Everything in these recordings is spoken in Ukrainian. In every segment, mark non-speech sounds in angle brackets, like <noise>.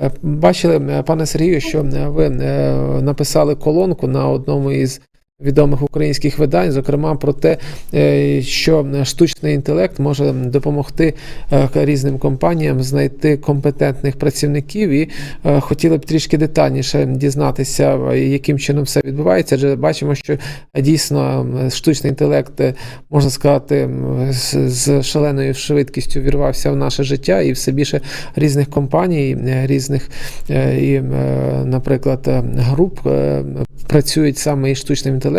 Е, Бачили, е, пане Сергію, що е, ви написали колонку на одному із відомих українських видань, зокрема про те, е, що штучний інтелект може допомогти е, різним компаніям знайти компетентних працівників, і е, хотіли б трішки детальніше дізнатися, яким чином все відбувається. Адже бачимо, що дійсно штучний інтелект, можна сказати, з, шаленою швидкістю вірвався в наше життя, і все більше різних компаній, різних і, наприклад, груп працюють саме із штучним інтелектом,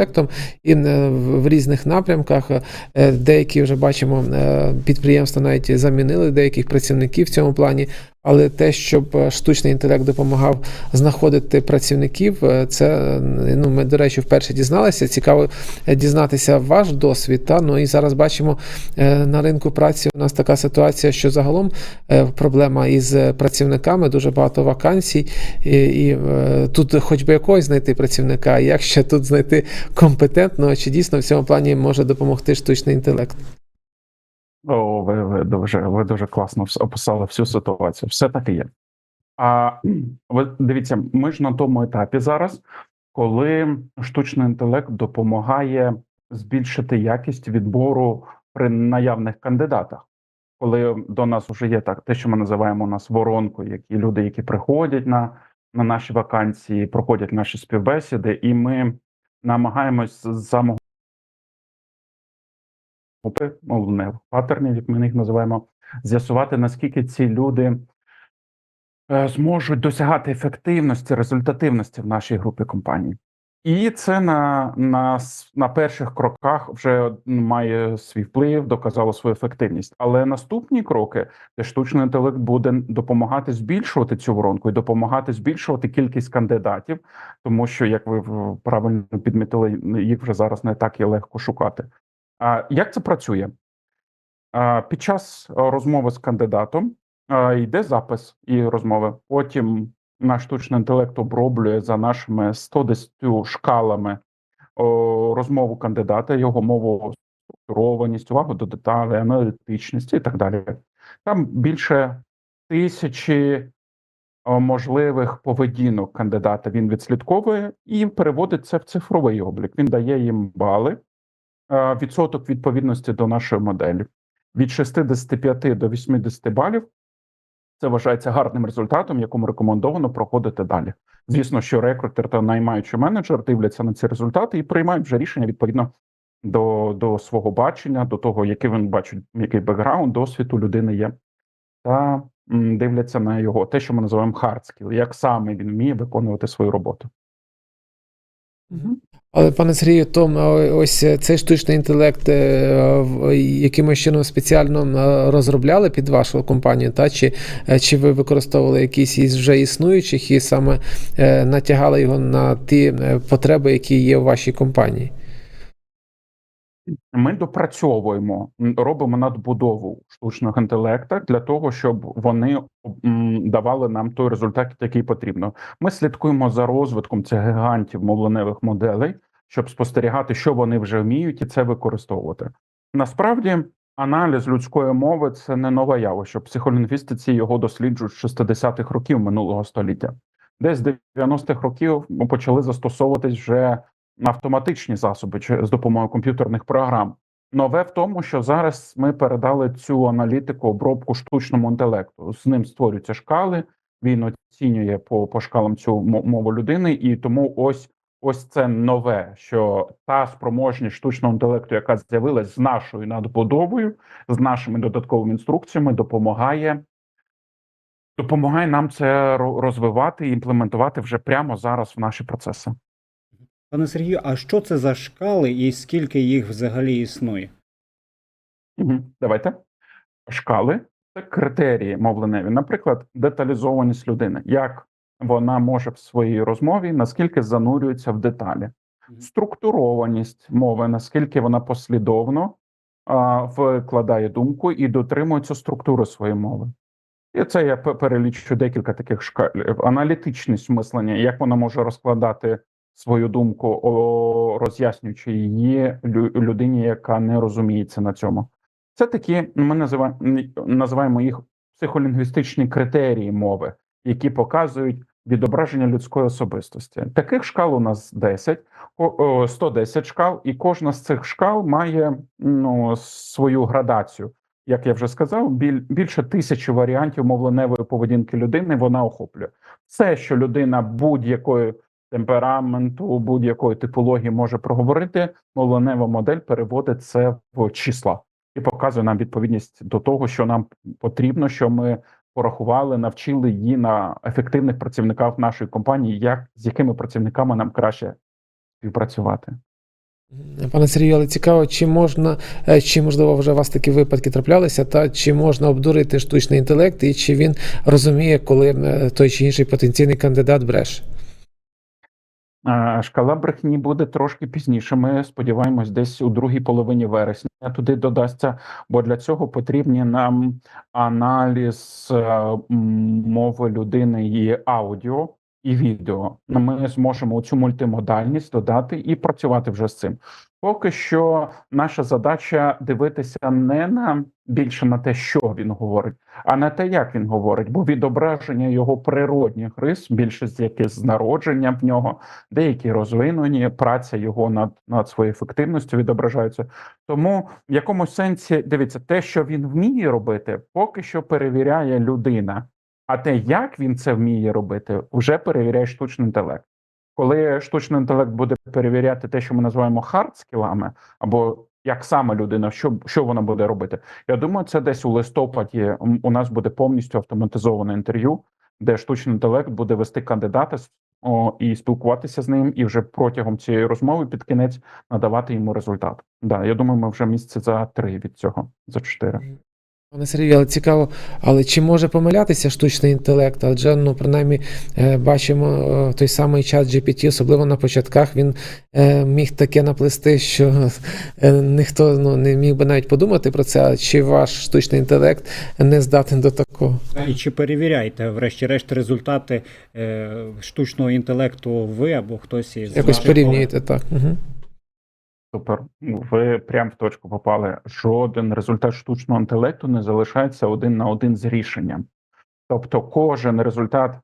і е, в в різних напрямках е, деякі вже бачимо е, підприємства навіть замінили деяких працівників в цьому плані. Але те, щоб е, штучний інтелект допомагав знаходити працівників, е, це е, ну ми до речі вперше дізналися. Цікаво дізнатися ваш досвід. Та ну і зараз бачимо на ринку праці. У нас така ситуація, що загалом проблема із працівниками, дуже багато вакансій, і, і тут хоч би якогось знайти працівника, як ще тут знайти компетентного, чи дійсно в цьому плані може допомогти штучний інтелект? О, ви, ви дуже ви дуже класно описали всю ситуацію. Все так і є. А <clears throat> ви дивіться, ми ж на тому етапі зараз, коли штучний інтелект допомагає збільшити якість відбору при наявних кандидатах. Коли до нас вже є так, те, що ми називаємо у нас воронкою, які люди, які приходять на, на наші вакансії, проходять наші співбесіди, і ми намагаємось з самого групи, мовлених паттернів, як ми їх називаємо, з'ясувати, наскільки ці люди е, зможуть досягати ефективності, результативності в нашій групі компаній. І це на, на, на перших кроках вже має свій вплив, доказало свою ефективність. Але наступні кроки, де штучний інтелект буде допомагати збільшувати цю воронку і допомагати збільшувати кількість кандидатів, тому що, як ви правильно підмітили, їх вже зараз не так і легко шукати. Як це працює? Під час розмови з кандидатом йде запис і розмови. Потім наш штучний інтелект оброблює за нашими 110 шкалами розмову кандидата, його мову структурованість, увагу до деталей, аналітичність і так далі. Там більше тисячі можливих поведінок кандидата він відслідковує і переводить це в цифровий облік. Він дає їм бали е, відсоток відповідності до нашої моделі. Від 65 до 80 балів це вважається гарним результатом, якому рекомендовано проходити далі. Звісно, що рекрутер та наймаючий менеджер дивляться на ці результати і приймають вже рішення відповідно до, до свого бачення, до того, який він бачить, який бекграунд, досвід у людини є, та дивляться на його те, що ми називаємо hard skill, як саме він вміє виконувати свою роботу. Але пане Сергію, то ось е, цей штучний інтелект е, якимось чином спеціально розробляли під вашу компанію, та чи, е, чи ви використовували якісь із вже існуючих і саме е, натягали його на ті е, потреби, які є у вашій компанії? Ми допрацьовуємо, робимо надбудову штучного інтелекта для того, щоб вони давали нам той результат, який потрібно. Ми слідкуємо за розвитком цих гігантів мовленевих моделей, щоб спостерігати, що вони вже вміють, і це використовувати. Насправді, аналіз людської мови це не нове явище. Психолінгвістиці його досліджують з 60-х років минулого століття. Десь з 90-х років почали застосовуватись вже автоматичні засоби чи з допомогою комп'ютерних програм. Нове в тому, що зараз ми передали цю аналітику обробку штучному інтелекту. З ним створюються шкали. Він оцінює по, по шкалам цю мову людини, і тому ось ось це нове, що та спроможність штучного інтелекту, яка з'явилась з нашою надбудовою, з нашими додатковими інструкціями, допомагає. Допомагає нам це розвивати і імплементувати вже прямо зараз в наші процеси. Пане Сергію, а що це за шкали і скільки їх взагалі існує? Давайте. Шкали це критерії мовленеві. Наприклад, деталізованість людини, як вона може в своїй розмові, наскільки занурюється в деталі, структурованість мови, наскільки вона послідовно а, викладає думку і дотримується структури своєї мови. І це я перелічу декілька таких шкалів. Аналітичність мислення, як вона може розкладати свою думку, роз'яснюючи її лю- людині, яка не розуміється на цьому. Це такі, ми називаємо, називаємо їх психолінгвістичні критерії мови, які показують відображення людської особистості. Таких шкал у нас 10, о- о, 110 шкал, і кожна з цих шкал має ну, свою градацію. Як я вже сказав, біль, більше тисячі варіантів мовленевої поведінки людини вона охоплює. Все, що людина будь-якої темпераменту, будь-якої типології може проговорити, мовленева модель переводить це в числа і показує нам відповідність до того, що нам потрібно, що ми порахували, навчили її на ефективних працівниках нашої компанії, як з якими працівниками нам краще співпрацювати. Пане Сергію, але цікаво, чи можна, е, чи можливо вже у вас такі випадки траплялися, та чи можна обдурити штучний інтелект, і чи він розуміє, коли е, той чи інший потенційний кандидат бреше? Шкала брехні буде трошки пізніше. Ми сподіваємось, десь у другій половині вересня туди додасться, бо для цього потрібні нам аналіз е, мови людини і аудіо і відео. Ну, Ми зможемо цю мультимодальність додати і працювати вже з цим. Поки що наша задача дивитися не на більше на те, що він говорить, а на те, як він говорить, бо відображення його природних рис, більшість яких з народження в нього, деякі розвинені, праця його над, над своєю ефективністю відображаються. Тому в якомусь сенсі дивіться, те, що він вміє робити, поки що перевіряє людина. А те, як він це вміє робити, вже перевіряє штучний інтелект. Коли штучний інтелект буде перевіряти те, що ми називаємо хард-скілами, або як саме людина, що, що вона буде робити, я думаю, це десь у листопаді у нас буде повністю автоматизоване інтерв'ю, де штучний інтелект буде вести кандидата о, і спілкуватися з ним, і вже протягом цієї розмови під кінець надавати йому результат. Да, я думаю, ми вже місяці за три від цього, за чотири. Пане Сергію, але цікаво, але чи може помилятися штучний інтелект? Адже ну принаймні е, бачимо е, той самий чат GPT, особливо на початках, він е, міг таке наплести, що ніхто ну, не міг би навіть подумати про це. Чи ваш штучний інтелект не здатен до такого? І чи перевіряєте, врешті-решт, результати штучного інтелекту ви або хтось із Якось порівнюєте так. Угу. Супер. Ви прям в точку попали. Жоден результат штучного інтелекту не залишається один на один з рішенням. Тобто, кожен результат,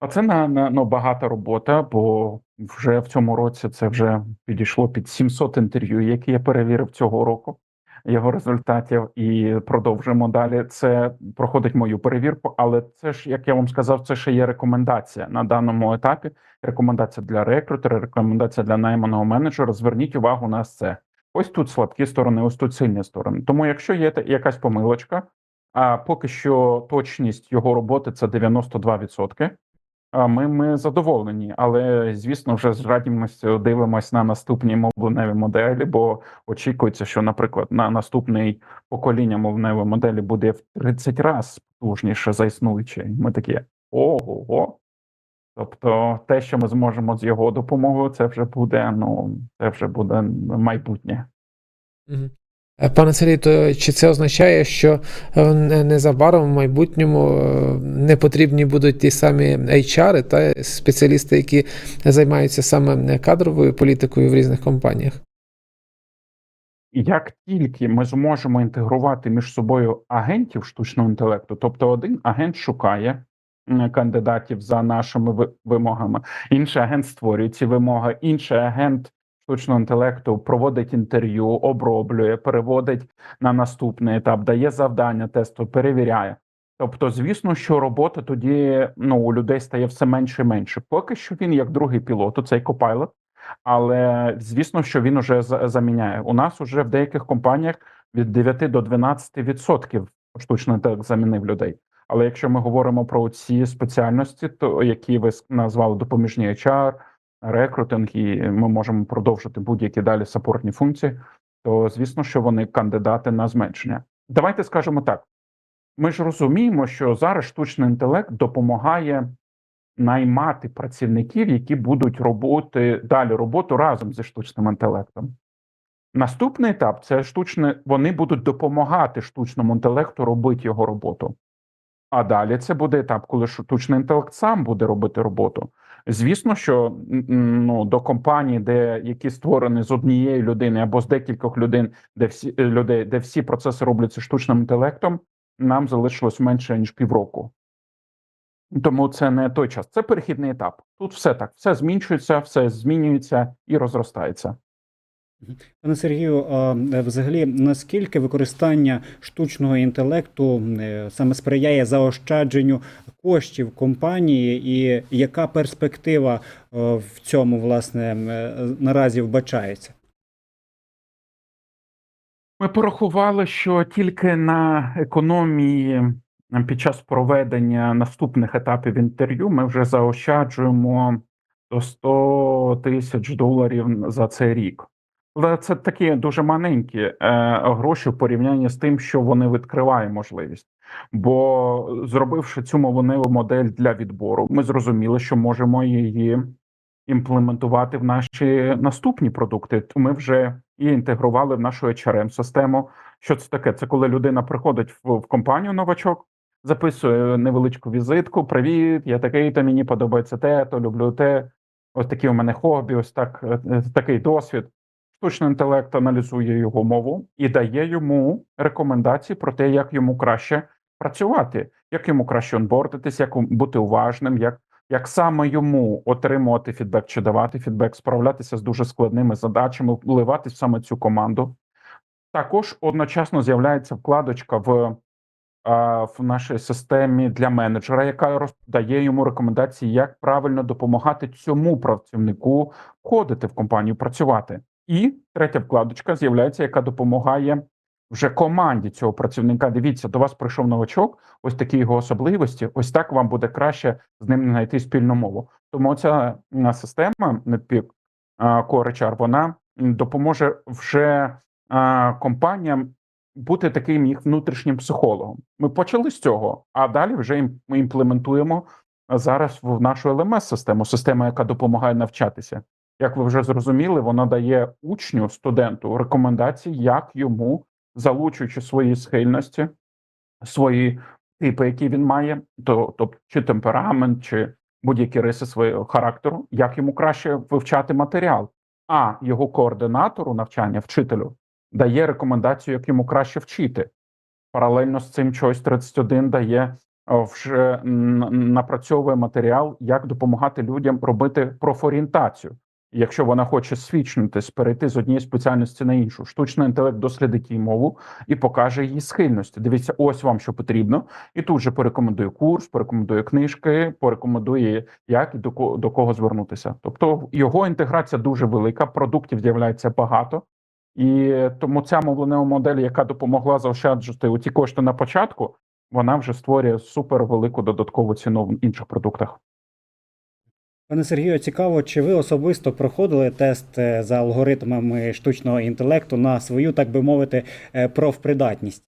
а це на, на ну, багата робота, бо вже в цьому році це вже підійшло під 700 інтерв'ю, які я перевірив цього року. Його результатів і продовжуємо далі. Це проходить мою перевірку, але це ж, як я вам сказав, це ще є рекомендація на даному етапі. Рекомендація для рекрутера, рекомендація для найманого менеджера. Зверніть увагу на це. Ось тут слабкі сторони, ось тут сильні сторони. Тому, якщо є якась помилочка, а поки що точність його роботи це 92%. Ми, ми задоволені, але звісно, вже з радістю дивимося на наступні мовленеві моделі, бо очікується, що, наприклад, на наступний покоління мовленевої моделі буде в 30 разів потужніше за існуюче. Ми такі ого. Тобто, те, що ми зможемо з його допомогою, це вже буде ну це вже буде майбутнє. Мгм. Е, Пане Сергію, то чи це означає, що е, незабаром в майбутньому е, не потрібні будуть ті самі HR та спеціалісти, які займаються саме кадровою політикою в різних компаніях? Як тільки ми зможемо інтегрувати між собою агентів штучного інтелекту, тобто один агент шукає кандидатів за нашими вимогами, інший агент створює ці вимоги, інший агент штучного інтелекту проводить інтерв'ю, оброблює, переводить на наступний етап, дає завдання тесту, перевіряє. Тобто, звісно, що робота тоді ну у людей стає все менше і менше. Поки що він як другий пілот, цей копайлот. Але звісно, що він уже за- заміняє. У нас уже в деяких компаніях від 9 до 12 відсотків штучний інтелект замінив людей. Але якщо ми говоримо про ці спеціальності, то які ви назвали допоміжні HR, рекрутинг, і ми можемо продовжити будь-які далі сапортні функції, то звісно, що вони кандидати на зменшення. Давайте скажемо так: ми ж розуміємо, що зараз штучний інтелект допомагає наймати працівників, які будуть роботи далі роботу разом зі штучним інтелектом. Наступний етап це штучне, вони будуть допомагати штучному інтелекту робити його роботу. А далі це буде етап, коли штучний інтелект сам буде робити роботу. Звісно, що ну, до компаній, де які створені з однієї людини або з декількох людей, де всі е, людей, де всі процеси робляться штучним інтелектом, нам залишилось менше ніж півроку. Тому це не той час. Це перехідний етап. Тут все так, все змінчується, все змінюється і розростається. Пане Сергію, а е, взагалі наскільки використання штучного інтелекту е, саме сприяє заощадженню коштів компанії, і яка перспектива е, в цьому власне наразі вбачається? Ми порахували, що тільки на економії під час проведення наступних етапів інтерв'ю ми вже заощаджуємо до 100 тисяч доларів за цей рік. Але це такі дуже маленькі е, гроші в порівнянні з тим, що вони відкриває можливість. Бо зробивши цю мовленеву модель для відбору, ми зрозуміли, що можемо її імплементувати в наші наступні продукти. Ми вже і інтегрували в нашу HRM систему. Що це таке? Це коли людина приходить в, в компанію новачок, записує невеличку візитку. Привіт, я такий, то мені подобається те, то люблю те. Ось такі у мене хобі, ось так е, е, такий досвід. Штучний інтелект аналізує його мову і дає йому рекомендації про те, як йому краще працювати, як йому краще онбордитись, як бути уважним, як як саме йому отримувати фідбек чи давати фідбек, справлятися з дуже складними задачами, вливатись в саме цю команду. Також одночасно з'являється вкладочка в, в нашій системі для менеджера, яка роздає йому рекомендації, як правильно допомагати цьому працівнику входити в компанію, працювати. І третя вкладочка з'являється, яка допомагає вже команді цього працівника. Дивіться, до вас прийшов новачок, ось такі його особливості. Ось так вам буде краще з ним знайти спільну мову. Тому ця система NetPeak Core HR, вона допоможе вже компаніям бути таким їх внутрішнім психологом. Ми почали з цього, а далі вже ми імплементуємо зараз в нашу LMS систему, систему, яка допомагає навчатися. Як ви вже зрозуміли, вона дає учню, студенту рекомендації, як йому, залучуючи свої схильності, свої типи, які він має, то тобто чи темперамент, чи будь-які риси свого характеру, як йому краще вивчати матеріал. А його координатору навчання, вчителю, дає рекомендацію, як йому краще вчити. Паралельно з цим Choice 31 дає вже напрацьовує матеріал, як допомагати людям робити профорієнтацію. Якщо вона хоче свідчитись, перейти з однієї спеціальності на іншу, штучний інтелект дослідить її мову і покаже її схильності. Дивіться, ось вам що потрібно, і тут же порекомендує курс, порекомендує книжки, порекомендує, як і до кого до кого звернутися. Тобто його інтеграція дуже велика, продуктів з'являється багато, і тому ця мовленева модель, яка допомогла заощаджувати у ті кошти на початку, вона вже створює супер велику додаткову ціну в інших продуктах. Пане Сергію, цікаво, чи ви особисто проходили тест е, за алгоритмами штучного інтелекту на свою, так би мовити, е, профпридатність?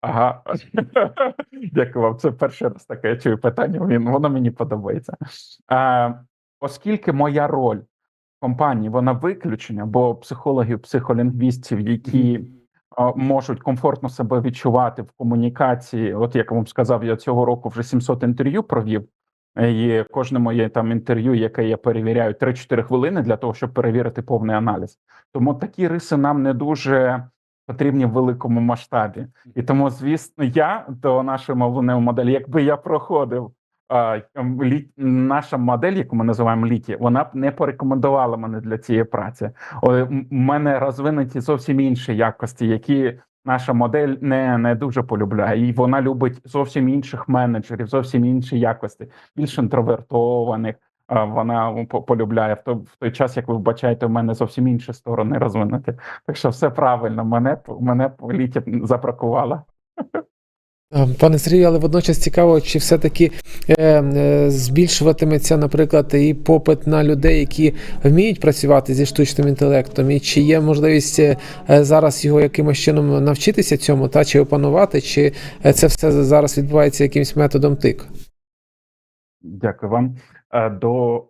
Ага, <laughs> дякую вам. Це перший раз таке я чую питання. Він воно мені подобається. А, оскільки моя роль в компанії вона виключення, бо психологів, психолінгвістів, які а, можуть комфортно себе відчувати в комунікації. От як вам сказав, я цього року вже 700 інтерв'ю провів. І кожне моє там інтерв'ю, яке я перевіряю 3-4 хвилини для того, щоб перевірити повний аналіз. Тому такі риси нам не дуже потрібні в великому масштабі. І тому, звісно, я до нашої мовленої моделі, якби я проходив а, ем, лі, наша модель, яку ми називаємо літі, вона б не порекомендувала мене для цієї праці. У мене розвинуті зовсім інші якості, які наша модель не, не дуже полюбляє. І вона любить зовсім інших менеджерів, зовсім інші якості, більш інтровертованих. Вона полюбляє в той, в той час, як ви вбачаєте, у мене зовсім інші сторони розвинуті. Так що все правильно, мене мене літі запракувала. Е, Пане Сергію, але водночас цікаво, чи все-таки е, е, збільшуватиметься, наприклад, і попит на людей, які вміють працювати зі штучним інтелектом, і чи є можливість зараз його якимось чином навчитися цьому, та чи опанувати, чи це все зараз відбувається якимось методом тик? Дякую вам. До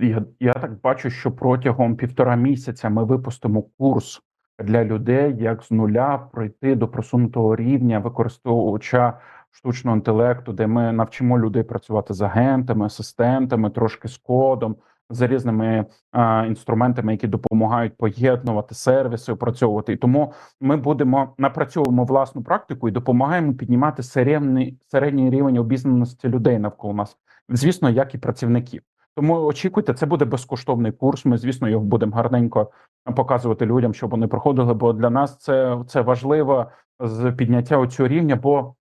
я, я так бачу, що протягом півтора місяця ми випустимо курс для людей, як з нуля пройти до просунутого рівня використовувача штучного інтелекту, де ми навчимо людей працювати з агентами, асистентами, трошки з кодом, з різними а, інструментами, які допомагають поєднувати сервіси, опрацьовувати. І тому ми будемо напрацьовуємо власну практику і допомагаємо піднімати середній середній рівень обізнаності людей навколо нас, звісно, як і працівників. Тому очікуйте, це буде безкоштовний курс. Ми, звісно, його будемо гарненько показувати людям, щоб вони проходили. Бо для нас це, це важливо з підняття цього рівня. Бо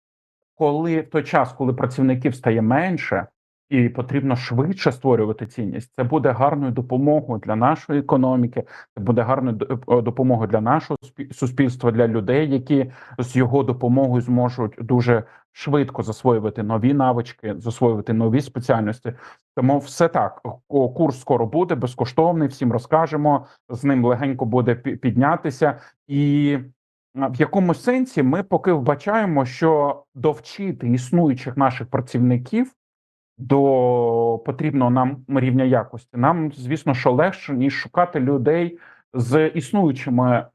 коли в той час, коли працівників стає менше, і потрібно швидше створювати цінність, це буде гарною допомогою для нашої економіки, це буде гарною е, допомогою для нашого спі- суспільства, для людей, які з його допомогою зможуть дуже швидко засвоювати нові навички, засвоювати нові спеціальності. Тому все так. Курс скоро буде безкоштовний. Всім розкажемо. З ним легенько буде піднятися, і в якомусь сенсі ми поки вбачаємо, що довчити існуючих наших працівників до потрібного нам рівня якості. Нам, звісно, що легше ніж шукати людей з існуючими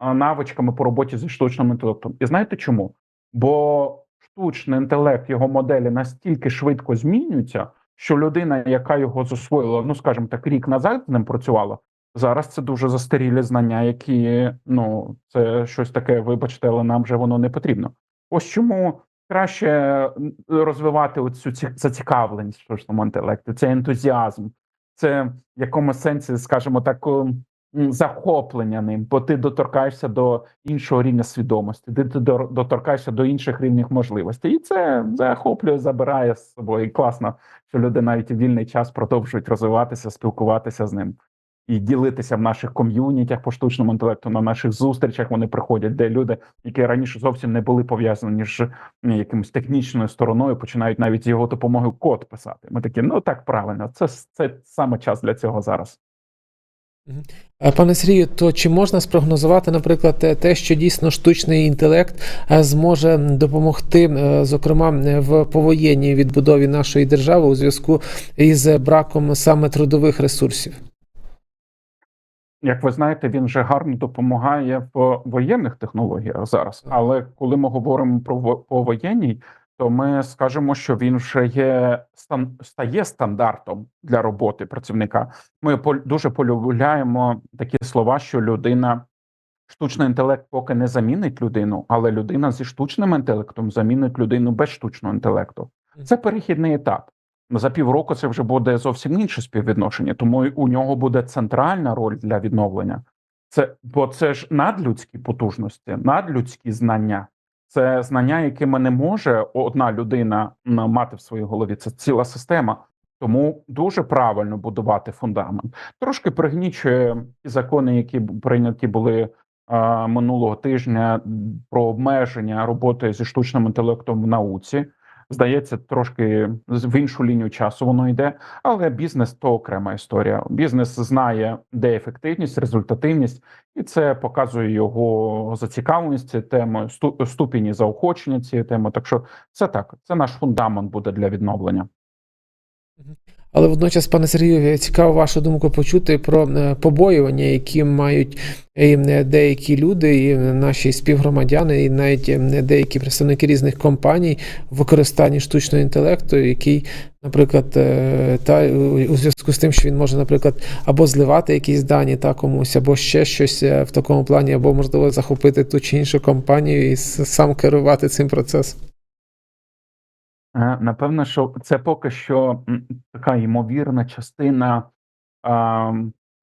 навичками по роботі зі штучним інтелектом. І знаєте чому? Бо штучний інтелект, його моделі настільки швидко змінюються, що людина, яка його засвоїла, ну скажімо так, рік назад з ним працювала. Зараз це дуже застарілі знання, які ну це щось таке, вибачте, але нам вже воно не потрібно. Ось чому краще розвивати оцю ці- зацікавленість штучному інтелекті, це ентузіазм, це в якомусь сенсі, скажімо так, м, захоплення ним, бо ти доторкаєшся до іншого рівня свідомості, ти доторкаєшся до інших рівнів можливостей, і це захоплює, забирає з собою. І класно, що люди навіть у вільний час продовжують розвиватися, спілкуватися з ним. І ділитися в наших ком'юнітях по штучному інтелекту, на наших зустрічах вони приходять, де люди, які раніше зовсім не були пов'язані з якимось технічною стороною, починають навіть з його допомогою код писати. Ми такі, ну так правильно, це, це саме час для цього зараз. Е, Пане Сергію, то чи можна спрогнозувати, наприклад, те- що дійсно штучний інтелект е, зможе допомогти, е, зокрема, в повоєнній відбудові нашої держави у зв'язку із браком саме трудових ресурсів? Як ви знаєте, він вже гарно допомагає в воєнних технологіях зараз. Але коли ми говоримо про во- повоєнній, то ми скажемо, що він вже є стан стає стандартом для роботи працівника. Ми дуже полюбляємо такі слова, що людина. Штучний інтелект поки не замінить людину, але людина зі штучним інтелектом замінить людину без штучного інтелекту. Це перехідний етап. За півроку це вже буде зовсім інше співвідношення, тому у нього буде центральна роль для відновлення. Це бо це ж надлюдські потужності, надлюдські знання. Це знання, якими не може одна людина мати в своїй голові. Це ціла система. Тому дуже правильно будувати фундамент. Трошки пригнічує ті закони, які прийняті були минулого тижня про обмеження роботи зі штучним інтелектом в науці. Здається, трошки в іншу лінію часу воно йде, але бізнес то окрема історія. Бізнес знає, де ефективність, результативність, і це показує його зацікавленість цією темою, сту- ступені заохочення цієї теми. Так що це так, це наш фундамент буде для відновлення. Але водночас, пане Сергію, цікаво вашу думку почути про е, побоювання, які мають е, деякі люди, і наші співгромадяни, і навіть деякі представники різних компаній в використанні штучного інтелекту, який, наприклад, е, та у зв'язку з тим, що він може, наприклад, або зливати якісь дані та комусь, або ще щось в такому плані, або можливо захопити ту чи іншу компанію і сам керувати цим процесом. Е, Напевно, що це поки що така ймовірна частина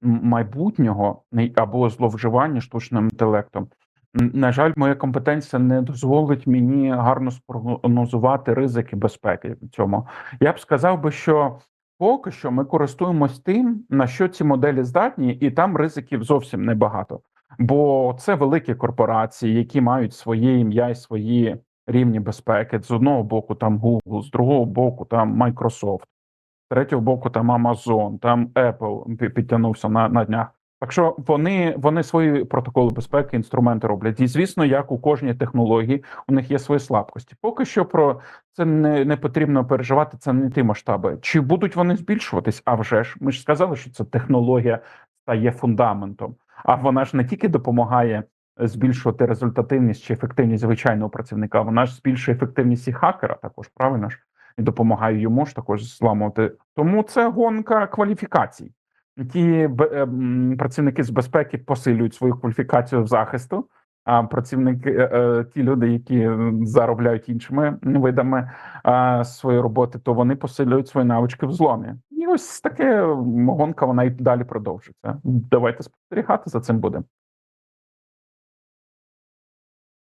майбутнього або зловживання штучним інтелектом. На жаль, моя компетенція не дозволить мені гарно спрогнозувати ризики безпеки в цьому. Я б сказав би, що поки що ми користуємось тим, на що ці моделі здатні, і там ризиків зовсім небагато. Бо це великі корпорації, які мають своє ім'я і свої рівні безпеки. З одного боку там Google, з другого боку там Microsoft, з третього боку там Amazon, там Apple підтягнувся на, на днях. Так що вони, вони свої протоколи безпеки, інструменти роблять. І звісно, як у кожній технології, у них є свої слабкості. Поки що про це не, не потрібно переживати. Це не ті масштаби. Чи будуть вони збільшуватись? А вже ж ми ж сказали, що це технологія стає фундаментом. А вона ж не тільки допомагає збільшувати результативність чи ефективність звичайного працівника, вона ж збільшує ефективність і хакера також, правильно ж? і допомагаю йому ж також зламувати. Тому це гонка кваліфікацій. Ті б- е, м, працівники з безпеки посилюють свою кваліфікацію в захисту. А працівники, е, е, ті люди, які заробляють іншими видами своєї роботи, то вони посилюють свої навички в зломі. І ось таке гонка вона і далі продовжиться. Давайте спостерігати за цим будемо.